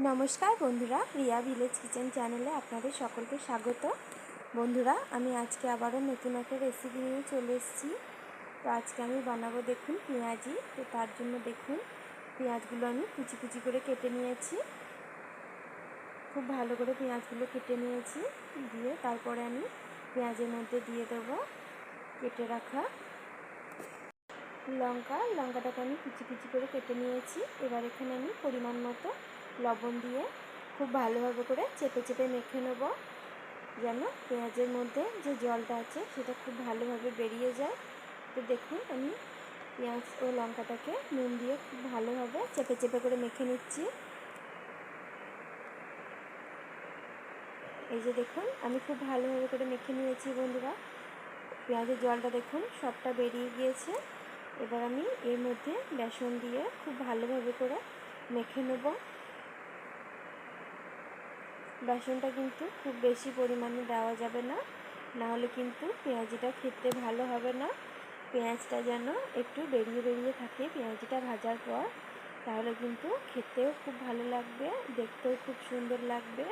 নমস্কার বন্ধুরা, Riya village kitchen চ্যানেলে আপনাদের সকলকে স্বাগত। বন্ধুরা, আমি আজকে আবারও নতুন একটা রেসিপি নিয়ে চলে এসেছি। তো আজকে আমি বানাবো দেখুন পেঁয়াজি। তো তার জন্য দেখুন, পেঁয়াজগুলো আমি কুচি কুচি করে কেটে নিয়েছি। খুব ভালো করে পেঁয়াজগুলো কেটে নিয়েছি। দিয়ে তারপরে আমি পেঁয়াজের মধ্যে দিয়ে দেবো কেটে রাখা লঙ্কা। লঙ্কাটাকে আমি কুচি কুচি করে কেটে নিয়েছি। এবার এখানে আমি পরিমাণ মতো লবণ দিয়ে খুব ভালোভাবে করে চেপে চেপে মেখে নেব। যেন পেঁয়াজের মধ্যে যে জলটা আছে সেটা খুব ভালোভাবে বেরিয়ে যায়। তো দেখুন, আমি পেঁয়াজ ও লঙ্কাটাকে নুন দিয়ে খুব ভালোভাবে চেপে চেপে করে মেখে নিচ্ছি। এই যে দেখুন, আমি খুব ভালোভাবে করে মেখে নিয়েছি বন্ধুরা। পেঁয়াজের জলটা দেখুন, সবটা বেরিয়ে গিয়েছে। এবার আমি এর মধ্যে বেসন দিয়ে খুব ভালোভাবে করে মেখে নেব। বেসনটা কিন্তু খুব বেশি পরিমাণে দেওয়া যাবে না। নাহলে কিন্তু পেঁয়াজিটা খেতে ভালো হবে না। পেঁয়াজটা যেন একটু বেরিয়ে বেরিয়ে থাকে, পেঁয়াজিটা ভাজার পর, তাহলে কিন্তু খেতেও খুব ভালো লাগবে, দেখতেও খুব সুন্দর লাগবে।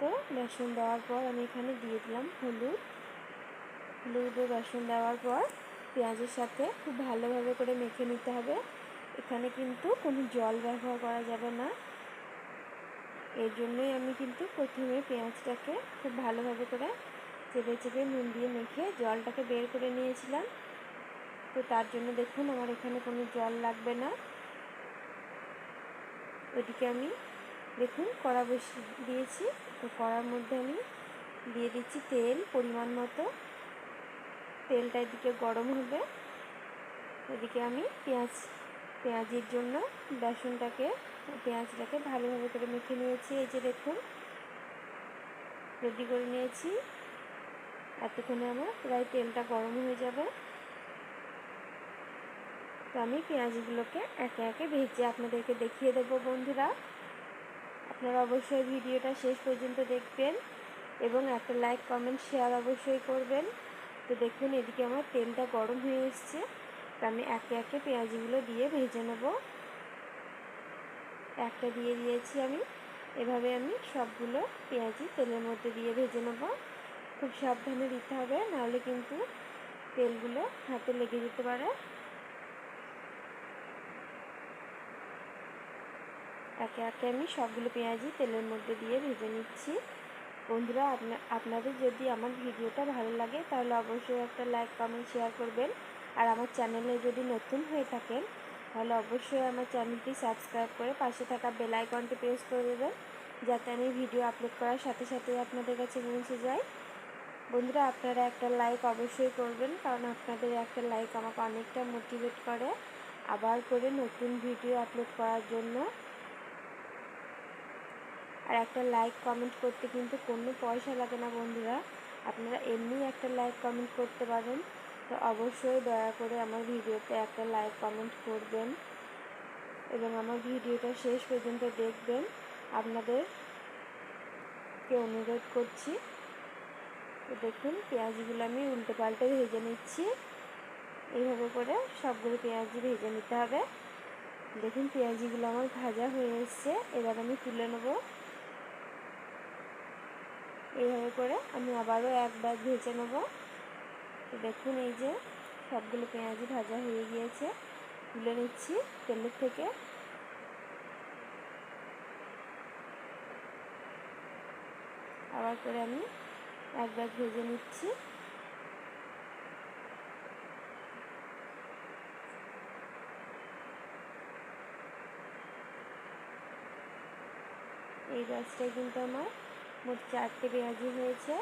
তো বেসন দেওয়ার পর আমি এখানে দিয়ে দিলাম হলুদ। হলুদ ও বেসন দেওয়ার পর পেঁয়াজের সাথে খুব ভালোভাবে করে মেখে নিতে হবে। এখানে কিন্তু কোনো জল ব্যবহার করা যাবে না। এর জন্যই আমি কিন্তু প্রথমে পেঁয়াজটাকে খুব ভালোভাবে করে চেপে চেপে নুন দিয়ে মেখে জলটাকে বের করে নিয়েছিলাম। তো তার জন্য দেখুন আমার এখানে কোনো জল লাগবে না। ওইদিকে আমি দেখুন কড়া বসিয়ে দিয়েছি। তো কড়ার মধ্যে আমি দিয়ে দিচ্ছি তেল পরিমাণ মতো। তেলটা এদিকে গরম হবে। এদিকে আমি পেঁয়াজ, পেঁয়াজের জন্য বেসনটাকে পেঁয়াজটাকে ভালোভাবে করে মেখে নিয়েছি। এই যে দেখুন, রেডি করে নিয়েছি। এতক্ষণে আমার প্রায় তেলটা গরম হয়ে যাবে। তো আমি পেঁয়াজগুলোকে একে একে ভেজে আপনাদেরকে দেখিয়ে দেবো বন্ধুরা। আপনারা অবশ্যই ভিডিওটা শেষ পর্যন্ত দেখবেন এবং একটা লাইক, কমেন্ট, শেয়ার অবশ্যই করবেন। তো দেখুন, এদিকে আমার তেলটা গরম হয়ে এসছে। তো আমি একে একে পেঁয়াজগুলো দিয়ে ভেজে নেব। একটা দিয়ে দিয়েছি আমি। এভাবে আমি সবগুলো পেঁয়াজি তেলের মধ্যে দিয়ে ভেজে নেব। খুব সাবধানে দিতে হবে, নাহলে কিন্তু তেলগুলো হাতে লেগে যেতে পারে। একে একে আমি সবগুলো পেঁয়াজি তেলের মধ্যে দিয়ে ভেজে নিচ্ছি। বন্ধুরা আপনাদের যদি আমার ভিডিওটা ভালো লাগে, তাহলে অবশ্যই একটা লাইক, কমেন্ট শেয়ার করবেন। আর আমার চ্যানেলে যদি নতুন হয়ে থাকেন তাহলে অবশ্যই আমার চ্যানেলটি সাবস্ক্রাইব করে পাশে থাকা বেল আইকনটি প্রেস করে দেবেন, যাতে আমি ভিডিও আপলোড করার সাথে সাথে আপনাদের কাছে পৌঁছে যায় বন্ধুরা, আপনারা একটা লাইক অবশ্যই করবেন, কারণ আপনাদের একটা লাইক আমাকে অনেকটা মোটিভেট করে আবার করে নতুন ভিডিও আপলোড করার জন্য। আর একটা লাইক কমেন্ট করতে কিন্তু কোনো পয়সা লাগে না বন্ধুরা। আপনারা এমনি একটা লাইক কমেন্ট করতে পারেন তো অবশ্যই দয়া করে আমার ভিডিওতে একটা লাইক, কমেন্ট করবেন এবং আমার ভিডিওটা শেষ পর্যন্ত দেখবেন। আপনাদেরকে অনুরোধ করছি, তো দেখুন পেঁয়াজগুলো আমি উল্টে পাল্টে ভেজে নিচ্ছি। এইভাবে করে সবগুলো পেঁয়াজি ভেজে নিতে হবে। দেখুন পেঁয়াজিগুলো আমার ভাজা হয়ে এসছে। এবার আমি তুলে নেব। এইভাবে করে আমি আবারও এক ব্যাগ ভেজে নেব। তো দেখুন এই যে সবগুলো পেঁয়াজি ভাজা হয়ে গিয়েছে। তুলে নিচ্ছি তেলের থেকে। আবার করে আমি এক ব্যাগ ভেজে নিচ্ছি। এই গাছটাই কিন্তু আমার মোট চারটে পেঁয়াজি হয়েছে।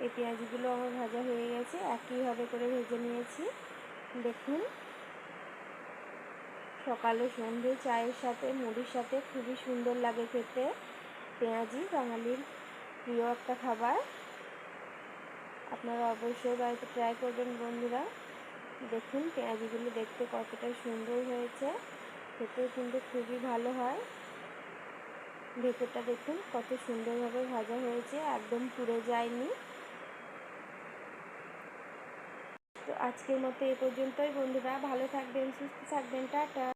এই পেঁয়াজিগুলো আমার ভাজা হয়ে গেছে। একইভাবে করে ভেজে নিয়েছি। দেখুন, সকালে সন্ধে চায়ের সাথে, মুড়ির সাথে খুবই সুন্দর লাগে খেতে। পেঁয়াজি বাঙালির প্রিয় একটা খাবার। আপনারা অবশ্যই বাড়িতে ট্রাই করবেন বন্ধুরা। দেখুন, পেঁয়াজিগুলো দেখতে কতটা সুন্দর হয়েছে। খেতেও কিন্তু খুবই ভালো হয়। ভেতরটা দেখুন, কত সুন্দরভাবে ভাজা হয়েছে। একদম পুড়ে যায়নি তো আজকের মতো এ পর্যন্তই বন্ধুরা। ভালো থাকবেন সুস্থ থাকবেন টাটা।